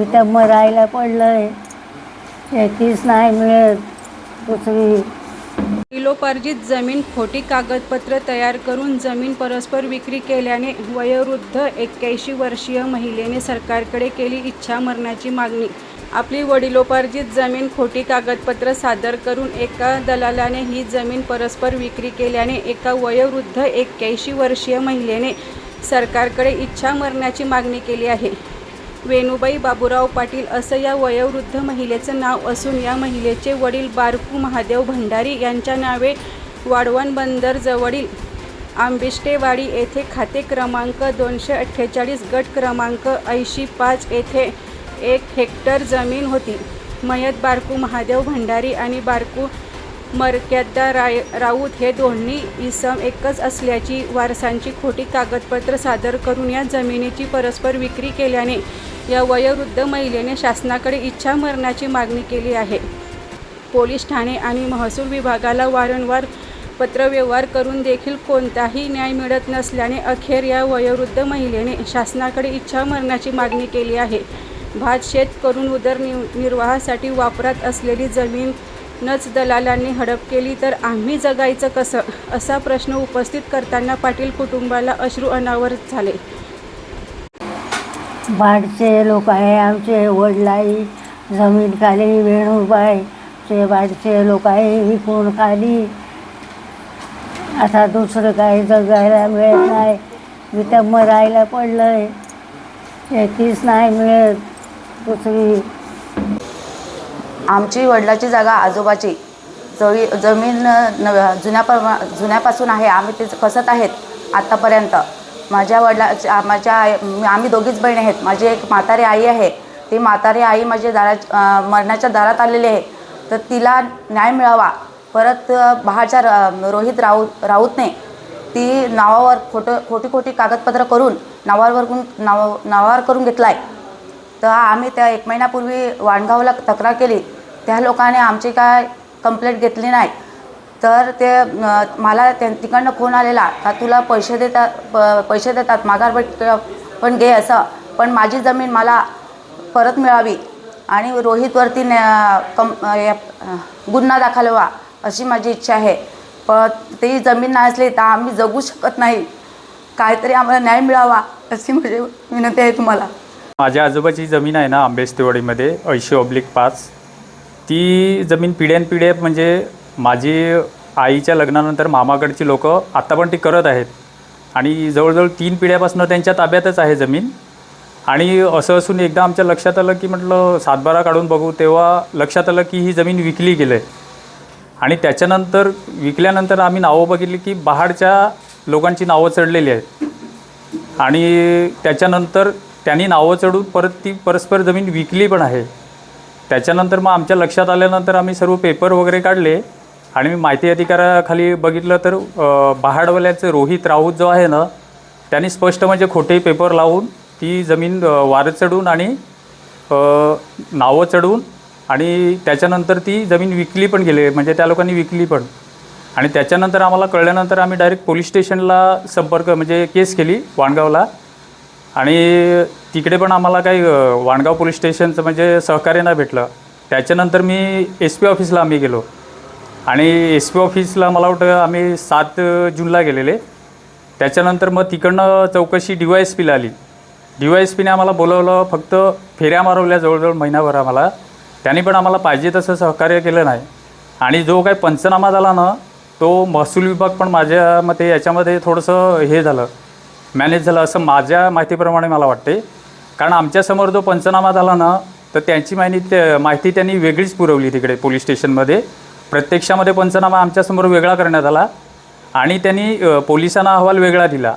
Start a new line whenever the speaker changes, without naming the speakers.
इथं मरायला पडलंय. एकीच नाही मिळत दुसरी.
किलोपार्जित जमीन खोटी कागदपत्र तयार करून जमीन परस्पर विक्री केल्याने वयोवृद्ध एक्क्याऐंशी वर्षीय महिलेने सरकारकडे केली इच्छा मरणाची मागणी. आपली वडिलोपार्जित जमीन खोटी कागदपत्र सादर करून एका दलालाने ही जमीन परस्पर विक्री केल्याने एका वयोवृद्ध एक्क्याऐंशी वर्षीय महिलेने सरकारकडे इच्छा मरणाची मागणी केली आहे. वेणुबाई बाबूराव पाटील असं या वयोवृद्ध महिलेचं नाव असून या महिलेचे वडील बारकू महादेव भंडारी यांच्या नावे वाढवण बंदरजवळील आंबिष्टेवाडी येथे खाते क्रमांक दोनशे अठ्ठेचाळीस गट क्रमांक ऐंशी पाच येथे एक हेक्टर जमीन होती. मयत बारकू महादेव भंडारी आणि बारकू मरक्यादा राय राऊत हे दोन्ही इसम एकच असल्याची वारसांची खोटी कागदपत्र सादर करून या जमिनीची परस्पर विक्री केल्याने या वयोवृद्ध महिलेने शासनाकडे इच्छा मरणाची मागणी केली आहे. पोलीस ठाणे आणि महसूल विभागाला वारंवार पत्रव्यवहार करून देखील कोणताही न्याय मिळत नसल्याने अखेर या वयोवृद्ध महिलेने शासनाकडे इच्छा मरणाची मागणी केली आहे. भात शेत करून उदरनिर्वाहासाठी वापरात असलेली जमीन नच दलालांनी हडप केली तर आम्ही जगायचं कसं? असा प्रश्न उपस्थित करताना पाटील कुटुंबाला अश्रू अनावर झाले.
बाडचे लोक आहे आमचे वडलाई जमीन खाली वेणूबाईचे बाडचे लोक आहे विकून खाली. आता दुसरं काही जगायला मिळत नाही. इथं मरायला पडलंय. एकीच नाही मिळत दुसरी.
आमची वडिलाची जागा आजोबाची. जवी जमीन न जुन्या जुन्यापासून आहे. आम्ही ते कसत आहेत आत्तापर्यंत माझ्या वडिला माझ्या आई आम्ही दोघीच बहीण आहेत. माझी एक म्हातारी आई आहे. ती म्हातारी आई माझ्या दारा मरणाच्या दारात आलेली आहे. तर तिला न्याय मिळावा. परत बाहेरच्या र- रोहित राऊत राऊतने ती नावावर खोटं खोटी खोटी कागदपत्र करून नावावर करून नाव नावावर करून घेतला आहे तर आम्ही त्या एक महिन्यापूर्वी वाणगावला तक्रार केली. त्या लोकांनी आमची काय कंप्लेंट घेतली नाही. तर ते मला त्या तिकडनं फोन आलेला. का तुला पैसे देतात प- पैसे देतात माघार भेट पण घे असं. पण माझी जमीन मला परत मिळावी. आणि रोहितवरती न्या- कम या- गुन्हा दाखल व्हा अशी माझी इच्छा आहे. पण ती जमीन नाही असली तर आम्ही जगू शकत नाही. काहीतरी आम्हाला न्याय मिळावा अशी माझी विनंती आहे तुम्हाला.
माझ्या आजोबाची जमीन आहे ना आंबेस्तेवाडीमध्ये ऐंशी ऑब्लिक पाच. ती जमीन पिढ्यानपिढ्या म्हणजे माझी आईच्या लग्नानंतर मामाकडची लोक आत्ता पण ती करत आहेत. आणि जवळजवळ तीन पिढ्यापासून त्यांच्या ताब्यातच आहे जमीन. आणि असं असून एकदा आमच्या लक्षात आलं की म्हटलं सातबारा काढून बघू तेव्हा लक्षात आलं की ही जमीन विकली गेली आहे आणि त्याच्यानंतर विकल्यानंतर आम्ही नावं बघितली की बाहेरच्या लोकांची नावं चढलेली आहेत. आणि त्याच्यानंतर त्यांनी नावं चढून परत ती परस्पर जमीन विकली पण आहे. त्याच्यानंतर मग आमच्या लक्षात आल्यानंतर आम्ही सर्व पेपर वगैरे काढले. आणि मी माहिती अधिकाराखाली बघितलं तर अ, बहाडवाल्याचं रोहित राऊत जो आहे ना त्यांनी स्पष्ट म्हणजे खोटे पेपर लावून ती जमीन वारं चढून आणि नावं चढवून आणि त्याच्यानंतर ती जमीन विकली पण गेली म्हणजे त्या लोकांनी विकली पण. आणि त्याच्यानंतर आम्हाला कळल्यानंतर आम्ही डायरेक्ट पोलीस स्टेशनला संपर्क म्हणजे केस केली वाणगावला. आणि तिकडे पण आम्हाला काही वाणगाव पोलीस स्टेशनचं म्हणजे सहकार्य नाही भेटलं. त्याच्यानंतर मी एस पी ऑफिसला आम्ही गेलो. आणि एस पी ऑफिसला मला वाटतं आम्ही सात जूनला गेलेले. त्याच्यानंतर मग तिकडनं चौकशी डी वाय एस पीला आली. डी वाय एस पीने आम्हाला बोलवलं फक्त फेऱ्या मारवल्या जवळजवळ महिनाभर आम्हाला. त्यांनी पण आम्हाला पाहिजे तसं सहकार्य केलं नाही. आणि जो काही पंचनामा झाला ना तो महसूल विभाग पण माझ्या मते याच्यामध्ये थोडंसं हे झालं मॅनेज झालं असं माझ्या माहितीप्रमाणे मला वाटते. कारण आमच्यासमोर जो पंचनामा झाला ना तर त्यांची माहिती माहिती त्यांनी वेगळीच पुरवली तिकडे पोलीस स्टेशनमध्ये. प्रत्यक्षामध्ये पंचनामा आमच्यासमोर वेगळा करण्यात आला आणि त्यांनी पोलिसांना अहवाल वेगळा दिला.